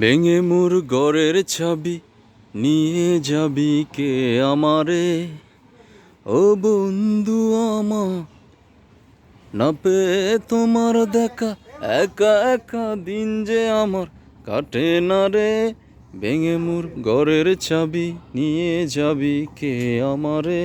ভেঙে মোর ঘরের ছাবি নিয়ে যাবি কে আমারে? ও বন্ধু আমা না পেয়ে তোমার দেখা, একা একা দিন যে আমার কাটে না রে। ভেঙে মোর ঘরের চাবি নিয়ে যাবি কে আমারে?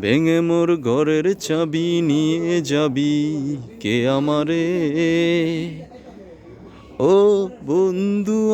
ভেঙে মোর ঘরের চাবি নিয়ে যাবি কে আমারে? ও বন্ধু